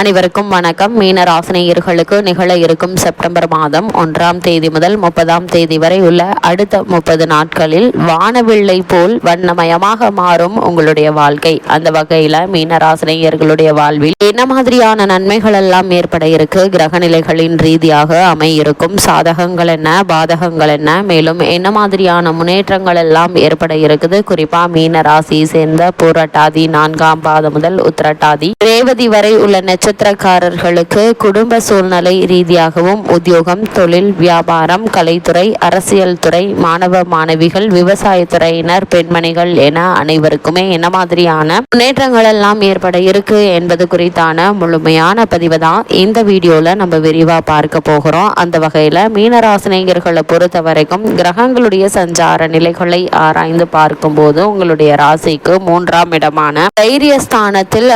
அனைவருக்கும் வணக்கம். மீன ராசினியர்களுக்கு நிகழ இருக்கும் செப்டம்பர் மாதம் ஒன்றாம் தேதி முதல் முப்பதாம் தேதி வரை உள்ள அடுத்த முப்பது நாட்களில் வானவில்லை போல் வண்ணமயமாக மாறும் உங்களுடைய வாழ்க்கை. அந்த வகையில மீன ராசினியர்களுடைய வாழ்வில் என்ன மாதிரியான நன்மைகள் எல்லாம் ஏற்பட இருக்கு? கிரக நிலைகளின் ரீதியாக அமையிருக்கும் சாதகங்கள் என்ன? பாதகங்கள் என்ன? மேலும் என்ன மாதிரியான முன்னேற்றங்கள் எல்லாம் ஏற்பட இருக்குது? குறிப்பா மீன ராசியை சேர்ந்த பூரட்டாதி நான்காம் பாதம் முதல் உத்திரட்டாதி ரேவதி வரை உள்ள நட்சத்திரக்காரர்களுக்கு குடும்ப சூழ்நிலை ரீதியாகவும் உத்தியோகம் தொழில் வியாபாரம் கலைத்துறை அரசியல் துறை மாணவ மாணவிகள் விவசாயத்துறையினர் பெண்மணிகள் என அனைவருக்குமே என்ன மாதிரியான முன்னேற்றங்கள் எல்லாம் ஏற்பட இருக்கு என்பது குறித்தான முழுமையான பதிவு தான் இந்த வீடியோல நம்ம விரிவா பார்க்க போகிறோம். அந்த வகையில மீனராசினியர்களை பொறுத்த வரைக்கும் கிரகங்களுடைய சஞ்சார நிலைகளை ஆராய்ந்து பார்க்கும்போது உங்களுடைய ராசிக்கு மூன்றாம் இடமான தைரியஸ்தானத்தில்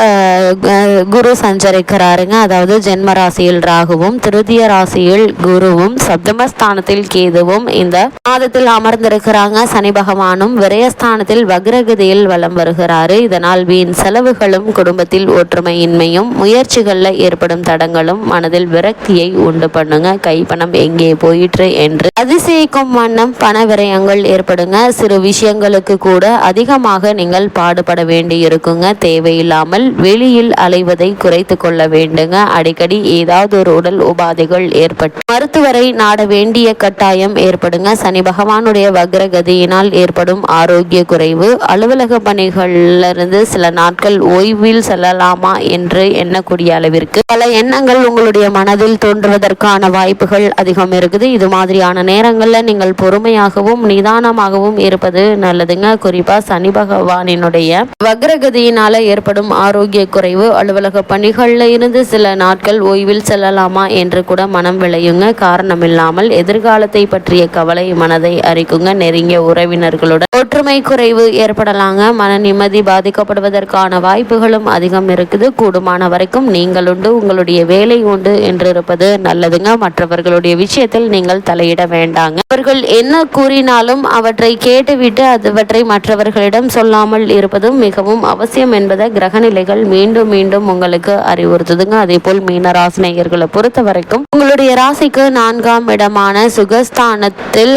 குரு சஞ்சரி இருக்கிறாருங்க அதாவது ஜென்ம ராசியில் ராகுவும் திருதிய ராசியில் குருவும் சப்தமஸ்தானத்தில் கேதுவும் இந்த மாதத்தில் அமர்ந்திருக்கிறாங்க. சனி பகவானும் விரயஸ்தானத்தில் வக்ரகதியில் வலம் வருகிறாரு. இதனால் வீண் செலவுகளும் குடும்பத்தில் ஒற்றுமையின்மையும் முயற்சிகள்ல ஏற்படும் தடங்களும் மனதில் விரக்தியை உண்டு பண்ணுங்க. கைப்பணம் எங்கே போயிற்று என்று அதிசயிக்கும் வண்ணம் பண விரயங்கள் ஏற்படுங்க. சிறு விஷயங்களுக்கு கூட அதிகமாக நீங்கள் பாடுபட வேண்டி இருக்குங்க தேவையில்லாமல் வெளியில் அலைவதை குறைத்து கொள்ள வேண்டுங்க. அடிக்கடி ஏதாவது ஒரு உடல் உபாதைகள் ஏற்பட்டு மருத்துவரை நாட வேண்டிய கட்டாயம் ஏற்படுங்க. சனி பகவானுடைய வக்ரகதியினால் ஏற்படும் ஆரோக்கிய குறைவு. அலுவலக பணிகளிலிருந்து சில நாட்கள் ஓய்வில் செல்லலாமா என்று எண்ணக்கூடிய அளவிற்கு பல எண்ணங்கள் உங்களுடைய மனதில் தோன்றுவதற்கான வாய்ப்புகள் அதிகம் இருக்குது. இது மாதிரியான நேரங்களில் நீங்கள் பொறுமையாகவும் நிதானமாகவும் இருப்பது நல்லதுங்க. குறிப்பா சனி பகவானினுடைய வக்ரகதியினால ஏற்படும் ஆரோக்கிய குறைவு அலுவலக பணிகள் பணிகள்ல இருந்து சில நாட்கள் ஓய்வில் செல்லலாமா என்று கூட மனம் விளையுங்க. காரணம் இல்லாமல் எதிர்காலத்தை பற்றிய கவலை மனதை அறிக்குங்க நெருங்கிய உறவினர்களுடன் ஒற்றுமை குறைவு ஏற்படலாங்க. மன நிம்மதி பாதிக்கப்படுவதற்கான வாய்ப்புகளும் அதிகம் இருக்குது. கூடுமான வரைக்கும் நீங்கள் உண்டு. உங்களுடைய வேலை உண்டு என்று இருப்பது நல்லதுங்க. மற்றவர்களுடைய விஷயத்தில் நீங்கள் தலையிட வேண்டாங்க. அவர்கள் என்ன கூறினாலும் அவற்றை கேட்டுவிட்டு அதுவற்றை மற்றவர்களிடம் சொல்லாமல் இருப்பதும் மிகவும் அவசியம் என்பதை கிரகநிலைகள் மீண்டும் மீண்டும் உங்களுக்கு அறிவு அறிவுறுத்துதுங்க அதே போல் மீன மீனராசினியர்களை பொறுத்த வரைக்கும் உங்களுடைய ராசிக்கு நான்காம் இடமான சுகஸ்தானத்தில்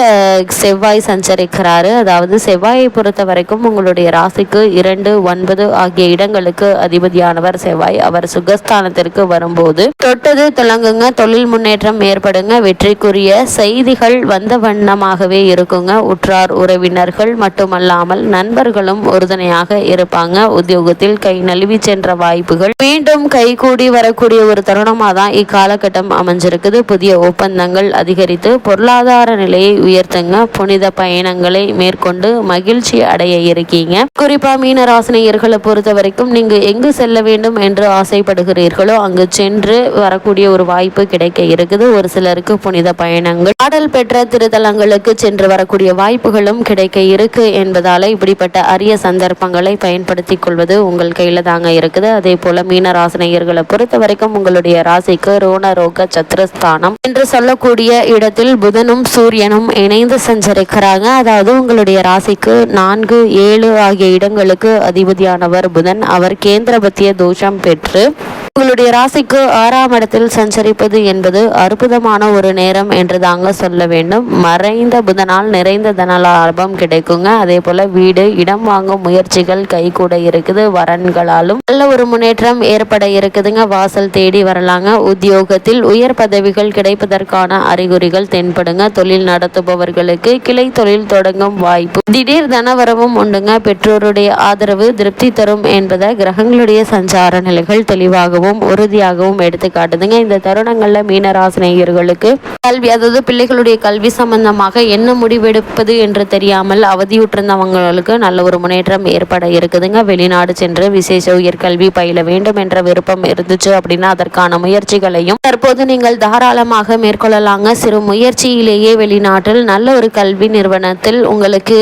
செவ்வாய் சஞ்சரிக்கிறாரு. அதாவது செவ்வாயை பொறுத்த வரைக்கும் உங்களுடைய ராசிக்கு இரண்டு ஒன்பது ஆகிய இடங்களுக்கு அதிபதியானவர் செவ்வாய். அவர் சுகஸ்தானத்திற்கு வரும்போது தொட்டது துலங்குங்க. தொழில் முன்னேற்றம் ஏற்படுங்க. வெற்றிக்குரிய செய்திகள் வந்த வண்ணமாகவே இருக்குங்க. உற்றார் உறவினர்கள் மட்டுமல்லாமல் நண்பர்களும் உறுதுணையாக இருப்பாங்க. உத்தியோகத்தில் கை நழுவி சென்ற வாய்ப்புகள் மீண்டும் கை கூடி வரக்கூடிய ஒரு தருணமாக தான் இக்காலகட்டம் அமைஞ்சிருக்குது. புதிய ஒப்பந்தங்கள் அதிகரித்து பொருளாதார நிலையை உயர்த்துங்க. புனித பயணங்களை மேற்கொண்டு மகிழ்ச்சி அடைய இருக்கீங்க. குறிப்பா மீனராசினியர்களை பொறுத்த வரைக்கும் நீங்க எங்கு செல்ல வேண்டும் என்று ஆசைப்படுகிறீர்களோ அங்கு சென்று வரக்கூடிய ஒரு வாய்ப்பு கிடைக்க இருக்குது. ஒரு சிலருக்கு புனித பயணங்கள் பாடல் பெற்ற திருத்தலங்களுக்கு சென்று வரக்கூடிய வாய்ப்புகளும் கிடைக்க இருக்கு என்பதால இப்படிப்பட்ட அரிய சந்தர்ப்பங்களை பயன்படுத்திக் கொள்வது உங்கள் கையில தாங்க இருக்குது. அதே போல மீனராசினியர்களை பொறுத்த வரைக்கும் உங்களுடைய ராசிக்கு ரோணரோக சத்ரஸ்தானம். என்று சொல்லக்கூடிய இடத்தில் புதனும் சூரியனும் இணைந்து சஞ்சரிக்கிறாங்க. அதாவது உங்களுடைய ராசிக்கு நான்கு ஏழு ஆகிய இடங்களுக்கு அதிபதியானவர் புதன். அவர் கேந்திரபத்திய தோஷம் பெற்று உங்களுடைய ராசிக்கு ஆறாம் இடத்தில் சஞ்சரிப்பது என்பது அற்புதமான ஒரு நேரம் என்று தாங்க சொல்ல வேண்டும். மறைந்த புதனால் நிறைந்த தனலாபம் கிடைக்குங்க. அதே போல வீடு இடம் வாங்கும் முயற்சிகள் கை கூட இருக்குது. வரன்களாலும் நல்ல ஒரு முன்னேற்றம் ஏற்பட இருக்குதுங்க. வாசல் தேடி வரலாங்க. உத்தியோகத்தில் உயர் பதவிகள் கிடைப்பதற்கான அறிகுறிகள் தென்படுங்க. தொழில் நடத்துபவர்களுக்கு கிளை தொழில் தொடங்கும் வாய்ப்பு. திடீர் தனவரவும் உண்டுங்க. பெற்றோருடைய ஆதரவு திருப்தி தரும் என்பதை கிரகங்களுடைய சஞ்சார நிலைகள் தெளிவாகவும் உறுதியாகவும் எடுத்து காட்டுதுங்க. இந்த தருணங்கள்ல மீனராசினியர்களுக்கு கல்வி அதாவது பிள்ளைகளுடைய கல்வி சம்பந்தமாக என்ன முடிவெடுப்பது என்று தெரியாமல் அவதியுற்றிருந்தவங்களுக்கு நல்ல ஒரு முன்னேற்றம் ஏற்பட இருக்குதுங்க. வெளிநாடு சென்று விசேஷ உயர்கல்வி பயில வேண்டும் என்ற விருப்பம் இருந்துச்சு அப்படின்னா அதற்கான முயற்சிகளையும் தற்போது நீங்கள் தாராளமாக மேற்கொள்ளலாங்க. சிறு முயற்சியிலேயே வெளிநாட்டில் நல்ல ஒரு கல்வி நிறுவனத்தில் உங்களுக்கு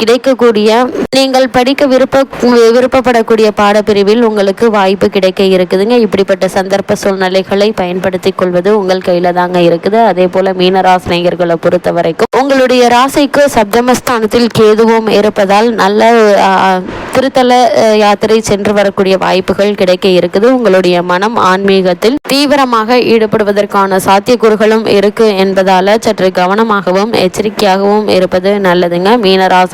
கிடைக்கக்கூடிய நீங்கள் படிக்க விருப்ப விருப்பப்படக்கூடிய பாடப்பிரிவில் உங்களுக்கு வாய்ப்பு கிடைக்க இருக்குதுங்க. இப்படிப்பட்ட சந்தர்ப்ப சூழ்நிலைகளை பயன்படுத்திக் கொள்வது உங்கள் கையில தாங்க இருக்குது. அதே போல மீனராசினியர்களை பொறுத்த வரைக்கும் உங்களுடைய ராசிக்கு சப்தமஸ்தானத்தில் கேதுவும் இருப்பதால் நல்ல திருத்தல யாத்திரை சென்று வரக்கூடிய வாய்ப்புகள் கிடைக்க இருக்குது. உங்களுடைய மனம் ஆன்மீகத்தில் தீவிரமாக ஈடுபடுவதற்கான சாத்தியக்கூறுகளும் இருக்கு என்பதால சற்று கவனமாகவும் எச்சரிக்கையாகவும் இருப்பது நல்லதுங்க.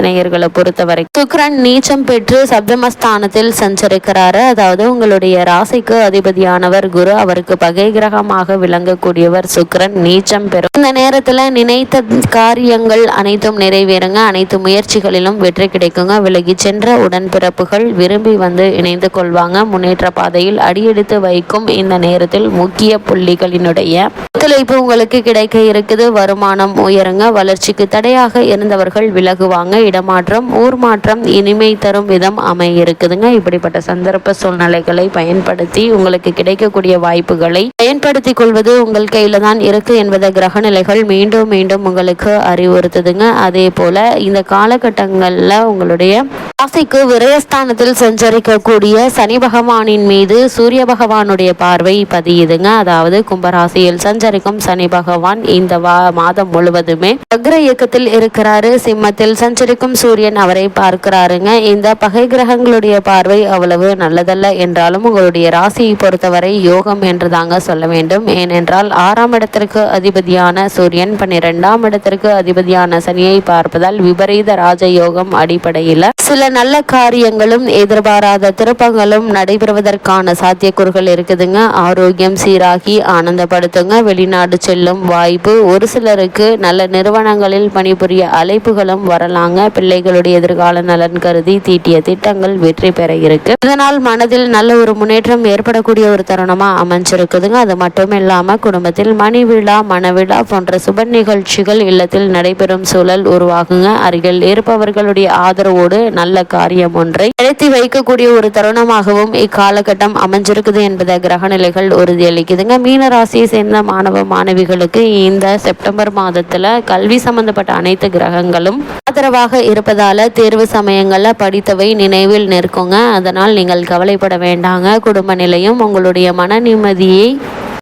நேயர்களை பொறுத்த வரைக்கும் சுக்ரன் நீச்சம் பெற்று சப்தமஸ்தானத்தில் சஞ்சரிக்கிறாரு. அதாவது உங்களுடைய ராசிக்கு அதிபதியானவர் குரு. அவருக்கு பகை கிரகமாக விளங்கக்கூடியவர் சுக்ரன் நீச்சம் பெறும். இந்த நேரத்துல நினைத்த காரியங்கள் அனைத்தும் நிறைவேறுங்க. அனைத்து முயற்சிகளிலும் வெற்றி கிடைக்குங்க. விலகி சென்ற உடன்பிறப்புகள் விரும்பி வந்து இணைந்து கொள்வாங்க. முன்னேற்ற பாதையில் அடியெடுத்து வைக்கும் இந்த நேரத்தில் முக்கிய புள்ளிகளினுடைய ஒத்துழைப்பு உங்களுக்கு கிடைக்க இருக்குது. வருமானம் உயருங்க. வளர்ச்சிக்கு தடையாக இருந்தவர்கள் விலகுவாங்க. இடம் இடமாற்றம் ஊர் மாற்றம் இனிமை தரும் விதம் அமைய இருக்குதுங்க இப்படிப்பட்ட சந்தர்ப்ப சூழ்நிலைகளை பயன்படுத்தி உங்களுக்கு கிடைக்கக்கூடிய வாய்ப்புகளை பயன்படுத்திக் கொள்வது உங்கள் கையில தான் இருக்கு என்பதை கிரக நிலைகள் மீண்டும் மீண்டும் உங்களுக்கு அறிவுறுத்துதுங்க. அதே போல இந்த காலகட்டங்கள்ல உங்களுடைய ராசிக்கு விரயஸ்தானத்தில் சஞ்சரிக்கக்கூடிய சனி பகவானின் மீது சூரிய பகவானுடைய பார்வை பதியுதுங்க. அதாவது கும்பராசியில் சஞ்சரிக்கும் சனி பகவான் இந்த மாதம் முழுவதுமே வக்ர இயக்கத்தில் இருக்கிறாரு. சிம்மத்தில் சஞ்சரிக்கும் சூரியன் அவரை பார்க்கிறாருங்க. இந்த பகை கிரகங்களுடைய பார்வை அவ்வளவு நல்லதல்ல. என்றாலும் உங்களுடைய ராசியை பொறுத்தவரை யோகம் என்று தாங்க சொல்ல வேண்டும். ஏனென்றால் ஆறாம் இடத்திற்கு அதிபதியான சூரியன் பன்னிரெண்டாம் இடத்திற்கு அதிபதியான சனியை பார்ப்பதால் விபரீத ராஜயோகம் அடிப்படையில் சில நல்ல காரியங்களும் எதிர்பாராத திருப்பங்களும் நடைபெறுவதற்கான சாத்தியக்கூறுகள் இருக்குதுங்க. ஆரோக்கியம் சீராகி ஆனந்தப்படுத்துங்க. வெளிநாடு செல்லும் வாய்ப்பு ஒரு சிலருக்கு நல்ல நிறுவனங்களில் பணிபுரிய அழைப்புகளும் வரலாங்க. பிள்ளைகளுடைய எதிர்கால நலன் கருதி தீட்டிய திட்டங்கள் வெற்றி பெற இருக்கு. இதனால் மனதில் நல்ல ஒரு முன்னேற்றம் ஏற்படக்கூடிய ஒரு தருணமா அமைஞ்சிருக்குதுங்க. அது மட்டும் இல்லாம குடும்பத்தில் மணி விழா மணவிழா போன்ற சுப நிகழ்ச்சிகள் இல்லத்தில் நடைபெறும் சூழல் உருவாகுங்க. அருகில் இருப்பவர்களுடைய ஆதரவோடு நல்ல காரியம் ஒன்றை நடத்தி வைக்கக்கூடிய ஒரு தருணமாகவும் இக்காலகட்டம் அமைஞ்சிருக்குது என்பதை கிரகநிலைகள் உறுதியளிக்குதுங்க. மீன ராசியை சேர்ந்த மாணவ மாணவிகளுக்கு இந்த செப்டம்பர் மாதத்துல கல்வி சம்பந்தப்பட்ட அனைத்து கிரகங்களும் ஆதரவாக இருப்பதால் தேர்வு சமயங்களில் படித்தவை நினைவில் நிற்குங்க. அதனால் நீங்கள் கவலைப்பட வேண்டாங்க. குடும்ப நிலையும் உங்களுடைய மன நிம்மதியை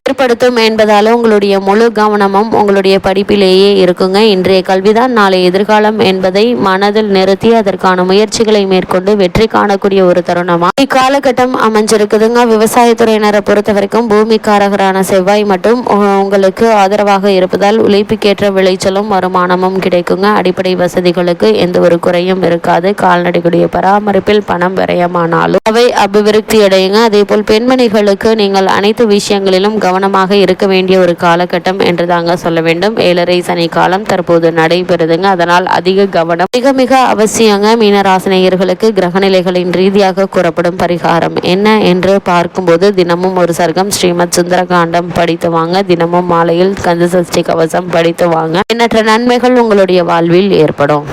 ஏற்படுத்தும் என்பதால் உங்களுடைய முழு கவனமும் உங்களுடைய படிப்பிலேயே இருக்குங்க. இன்றைய கல்விதான் நாளை எதிர்காலம் என்பதை மனதில் நிறுத்தி அதற்கான முயற்சிகளை மேற்கொண்டு வெற்றி காணக்கூடிய ஒரு தருணமா? இக்காலகட்டம் அமைஞ்சிருக்குதுங்க. விவசாயத்துறையினரை பொறுத்த வரைக்கும் பூமிக்காரகரான செவ்வாய் மட்டும் உங்களுக்கு ஆதரவாக இருப்பதால் உழைப்புக்கேற்ற விளைச்சலும் வருமானமும் கிடைக்குங்க. அடிப்படை வசதிகளுக்கு எந்த ஒரு குறையும் இருக்காது. கால்நடைகளுடைய பராமரிப்பில் பணம் விரயமானாலும் அவை அபிவிருத்தி அடையுங்க அதே போல் பெண்மணிகளுக்கு நீங்கள் அனைத்து விஷயங்களிலும் கவனம் கவனமாக இருக்க வேண்டிய ஒரு காலகட்டம் என்று தாங்க சொல்ல வேண்டும். ஏழரை சனி காலம் தற்போது நடைபெறுதுங்க. அதனால் அதிக கவனம். மிக மிக அவசியங்க மீனராசினியர்களுக்கு கிரகநிலைகளின் ரீதியாக கூறப்படும் பரிகாரம் என்ன என்று பார்க்கும்போது தினமும் ஒரு சர்க்கம் ஸ்ரீமத் சுந்தரகாண்டம் படித்து வாங்க. தினமும் மாலையில் கந்த சஷ்டி கவசம் படித்து வாங்க. எண்ணற்ற நன்மைகள் உங்களுடைய வாழ்வில் ஏற்படும்.